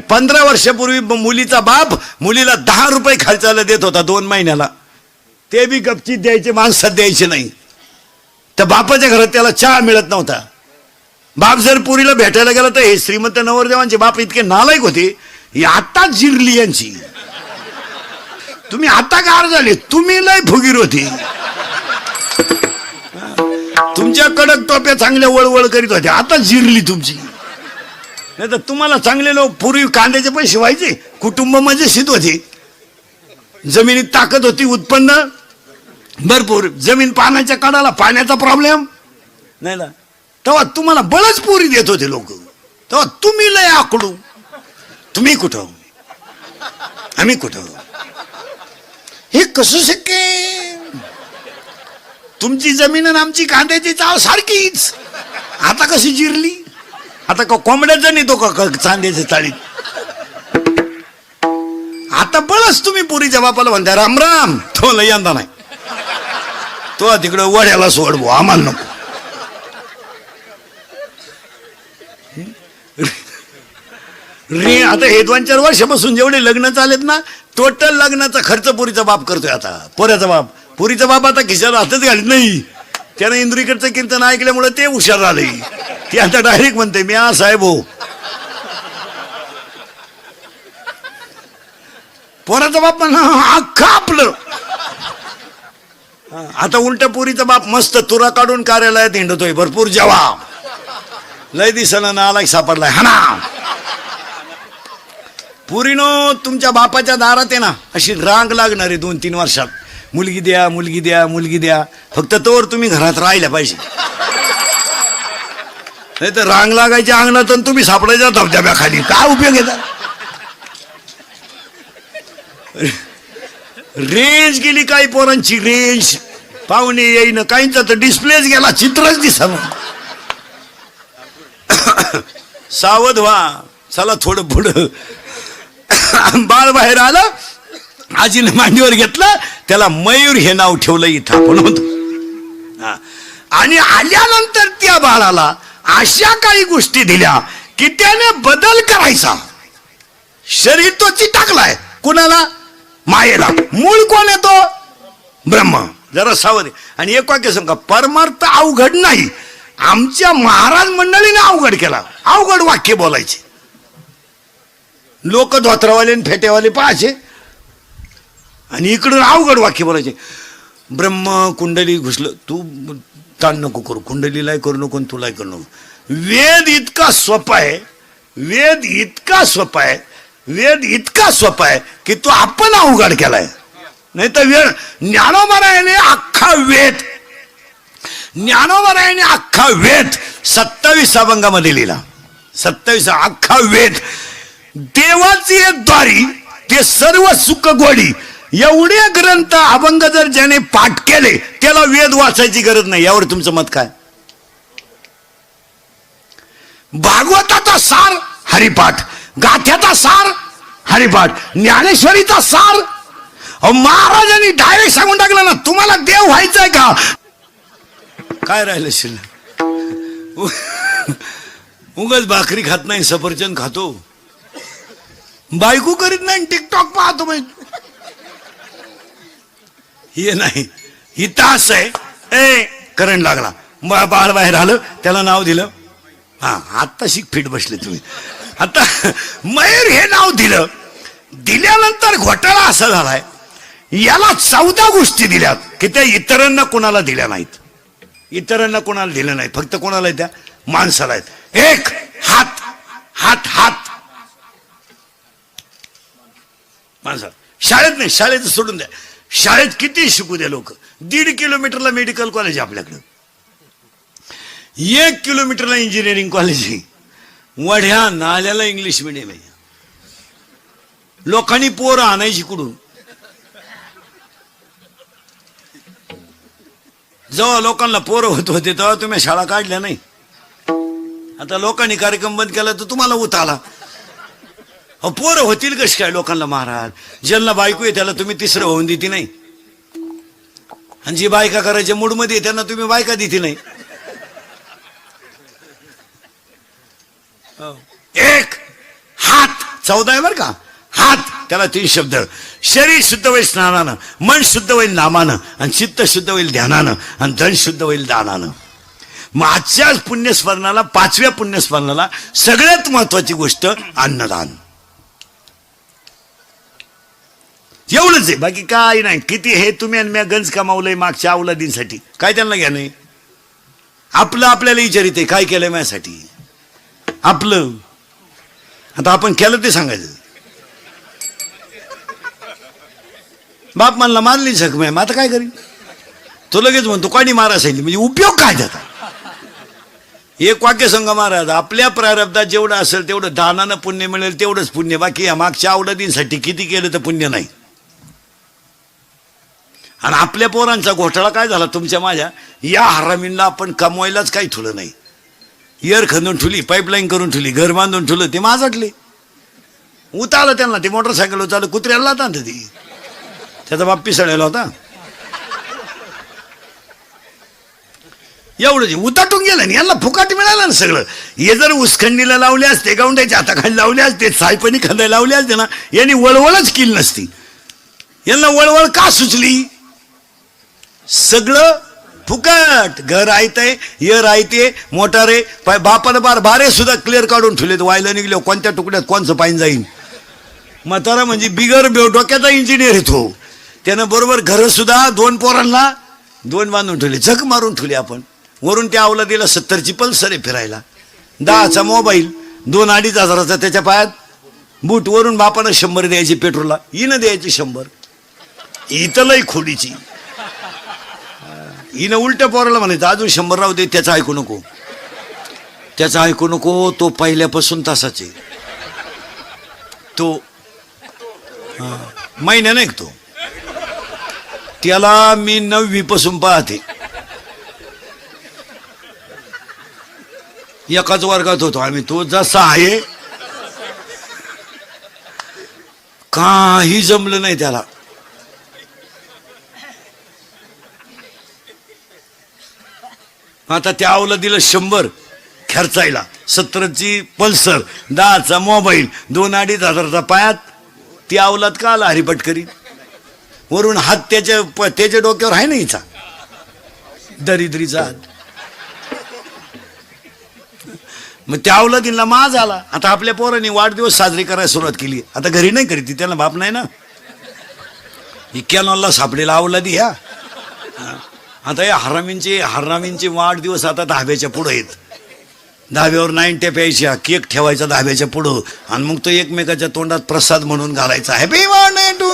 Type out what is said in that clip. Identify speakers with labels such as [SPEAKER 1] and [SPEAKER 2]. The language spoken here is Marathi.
[SPEAKER 1] पंधरा वर्षापूर्वी मुलीचा बाप मुलीला दहा रुपये खर्चाला देत होता दोन महिन्याला. ते बी गपचीत द्यायचे माणसात द्यायचे नाही. तर बापाच्या घरात त्याला चहा मिळत नव्हता. बाप जर पुरीला भेटायला गेला तर हे श्रीमंत नवरदेवांचे बाप इतके नालायक होते ही आता जिरली यांची. तुम्ही आता गार झाले तुम्ही लय फुगीर होती. तुमच्या कडक टोप्या चांगल्या वळवळ करीत होत्या आता जिरली तुमची. नाही तर तुम्हाला चांगले लोक पूर्वी कांद्याचे पैसे व्हायचे कुटुंब मजेशीर होते. जमिनीत ताकद होती उत्पन्न भरपूर. जमीन पाण्याच्या कडाला पाण्याचा प्रॉब्लेम नाही ना? तेव्हा तुम्हाला बळच पुरी देत होते लोक. तेव्हा तुम्ही लय आकडू तुम्ही कुठं? आम्ही कुठं? हे कसं शक्य तुमची जमीन आणि आमची कांद्याची चाव सारखीच. आता कशी जिरली? आता का कोंबड्याचा नेतो का का चांद्याच्या चाळीत? आता बळच तुम्ही पुरीच्या बापाला म्हणता राम राम. तो लय यंदा नाही. तो तिकडं वड्याला सोडवो आम्हाला नको. रे आता हे दोन चार वर्षापासून जेवढे लग्न चालेत ना टोटल लग्नाचा खर्च पुरीचा बाप करतोय आता. पोऱ्याचा बाप. पुरीचा बाप आता खिशाला हातच घालत नाही. त्यानं इंद्रीकडचं कीर्तन ऐकल्यामुळे ते हुशार झाले. ते आता डायरेक्ट म्हणते मी हा साहेब हो. पोराचा बाप म्हणा अख्खा आपलं. आता उलट पुरीचा बाप मस्त तुरा काढून कार्यालयात हिंडतोय भरपूर जवाब. लय दिसना ना आलाय सापडलाय हा ना पुरीनो तुमच्या बापाच्या दारात आहे ना अशी रांग लागणार आहे दोन तीन वर्षात. मुलगी द्या मुलगी द्या मुलगी द्या. फक्त तोवर तुम्ही घरात राहिल्या पाहिजे. नाही तर रांग लागायच्या अंगणात तुम्ही सापडायच्या धबधब्याखाली. काय उपयोग येतात रेंज गेली काही पोरांची रेंज. पाहुणे येईन काहींचा तर डिस्प्लेच गेला चित्रच दिसा सावध व्हा. चला थोडं पुढं. बाळ बाहेर आलं आजीने मांडीवर घेतलं त्याला मयूर हे नाव ठेवलं इथं आपण होतो हा. आणि आल्यानंतर त्या बाळाला अशा काही गोष्टी दिल्या की त्याने बदल करायचा. शरीर तो चिटकलाय कुणाला? मायेला. मूळ कोण येतो ब्रह्म. जरा सावध. आणि एक वाक्य सांगा परमार्थ अवघड नाही. आमच्या महाराज मंडळीने अवघड केला. अवघड वाक्य बोलायचे. लोक धोत्रावाले आणि फेट्यावाले पाहायचे. आणि इकडून अवघड वाक्य बोलायचे. ब्रह्म कुंडली घुसलं. तू ताण नको करू. कुंडलीलाही करू नको आणि तुलाही करू नको. वेद इतका सोपा आहे. वेद इतका सोपा आहे. वेद इतका सोपा आहे की तो आपण अवघड केलाय. नाही तर वेळ ज्ञानोबरायाने अख्खा वेद ज्ञानोबरायाने अख्खा वेद सत्तावीस अभंगामध्ये लिहिला. सत्तावीस अख्खा वेद. देवाची द्वारी ते सर्व सुख गोडी एवढे ग्रंथ अभंग जर ज्याने पाठ केले त्याला वेद वाचायची गरज नाही. यावर तुमचं मत काय? भागवताचा सार हरिपाठ. गाथ्याचा सार हरिपाठ. ज्ञानेश्वरीचा सार. महाराजांनी डायरेक्ट सांगून टाकलं ना तुम्हाला देव व्हायचंय का? काय राहिलं शिल्लक? उगाच भाकरी खात नाही सफरचंद खातो. बायको करीत नाही टिकटॉक पाहतो म्हणजे. हे नाही. ही तास आहे. ए करंट लागला. बाळ बाहेर आलं त्याला नाव दिलं. हा आता शिक फिट बसले तुम्ही. आता मयूर हे नाव दिलं. दिल्यानंतर घोटाळा असा झालाय. याला चौदा गोष्टी दिल्यात. की त्या इतरांना कोणाला दिल्या नाहीत? इतरांना कोणाला दिल्या नाहीत फक्त कोणाला त्या? माणसाला आहेत. एक हात. हात हात. माणसा शाळेत नाही शाळेत सोडून द्या. शाळेत किती शिकू द्या लोक? दीड किलोमीटरला मेडिकल कॉलेज आहे आपल्याकडं. एक किलोमीटरला इंजिनिअरिंग कॉलेज आहे. वढ्या नाल्याला इंग्लिश मिडियम आहे. लोकांनी पोरं आणायची कुठून? जेव्हा लोकांना पोरं होत होते तेव्हा तुम्ही शाळा काढल्या नाही. आता लोकांनी कार्यक्रम बंद केला तर तुम्हाला उत आला. अहो, पोरं होतील कशी काय लोकांना महाराज? ज्यांना बायको आहे त्याला तुम्ही तिसरं होऊन देते नाही. आणि जी बायका करायच्या मूडमध्ये त्यांना तुम्ही बायका देते नाही. हो. एक हात चौदा आहे बरं का? हात त्याला तीन शब्द. शरीर शुद्ध होईल स्नानानं मन शुद्ध होईल नामानं आणि चित्त शुद्ध होईल ध्यानानं आणि धन शुद्ध होईल दानानं. मग आजच्या पुण्यस्मरणाला पाचव्या पुण्यस्मरणाला सगळ्यात महत्वाची गोष्ट अन्नदान. एवढंच आहे. बाकी काय नाही. किती हे तुम्ही आणि मी गंज कमावलंय मागच्या अवलादींसाठी. काय त्यांना घ्या नाही? आपलं आपल्याला विचारित आहे काय केलं माझ्यासाठी? आपलं. आता आपण केलं ते सांगायचं. बाप म्हणला मानली जखम आहे मग आता काय करीन? तो लगेच म्हणतो कोणी मारा सांगितली म्हणजे उपयोग काय त्याचा? एक वाक्य संघ महाराज आपल्या प्रारब्धात जेवढं असेल तेवढं दानानं पुण्य मिळेल तेवढंच पुण्य. बाकी या मागच्या आवडतींसाठी किती केलं तर पुण्य नाही. आणि आपल्या पोरांचा घोटाळा काय झाला तुमच्या माझ्या? या हरामींना आपण कमवायलाच काही ठुलं नाही. इयर खंदून ठुली पाईपलाईन करून ठुली घर बांधून ठुलं ते माझटले उतारलं त्यांना ते मोटरसायकल उतारलं कुत्र्याला होता ना ती. त्याचा बाप पिसळलेला होता. एवढं उताटून गेलं ना यांना फुकाट मिळालं ना सगळं. हे जर उसखंडीला लावले असते गावंड्याच्या हाताखाली लावले असते सायपणी खंदायला लावले असते ना यांनी वळवळच केली नसती. यांना वळवळ का सुचली? सगळं फुकट. घर आहे यर आहे मोटार आहे. पाय बापानं बार बारे सुद्धा क्लिअर काढून ठेवलेत. व्हायला निघले कोणत्या तुकड्यात कोणचं पाईन जाईन? म्हातारा म्हणजे बिगर डोक्याचा इंजिनियर येतो त्यानं बरोबर घरं सुद्धा दोन पोरांना दोन बांधून ठेवले. झक मारून ठेवले आपण. वरून त्या आवला दिला सत्तरची पल्सर आहे फिरायला. दहाचा मोबाईल दोन अडीच हजाराचा त्याच्या पायात बूट. वरून बापानं शंभर द्यायची पेट्रोलला. हिनं द्यायची शंभर. इथं लई खोडीची हिनं उलट पोराला म्हणायचं अजून शंभर राहू दे त्याचं ऐकू नको. त्याचं ऐकू नको तो पहिल्यापासून तसाच आहे. तो महिन्या नाही तो. त्याला मी नववी पासून पाहते. एकाच वर्गात होतो आम्ही. तो जसा आहे काही जमलं नाही त्याला. आता त्या आवला दिलं शंभर खर्चायला. सत्तरची पल्सर दहाचा मोबाईल दोन अडीच हजाराचा पायात ती आवलात का आला हरिपटकरी? वरून हात त्याच्या प- त्याच्या डोक्यावर आहे ना हिचा? दरिद्रीचा हात मग त्या अवलादींना माज आला. आता आपल्या पोरांनी वाढदिवस साजरी करायला सुरुवात केली. आता घरी नाही करीत ती त्यांना बाप नाही ना? ही कॅनॉलला सापडेला अवलादी ह्या. हा. आता या हरामींचे हरामींचे वाढदिवस आता दहाव्याच्या पुढं आहेत. दहाव्यावर नाईन्ट्या प्यायच्या केक ठेवायचा दहाव्याच्या पुढं. आणि मग तो एकमेकाच्या तोंडात प्रसाद म्हणून घालायचा. Happy birthday to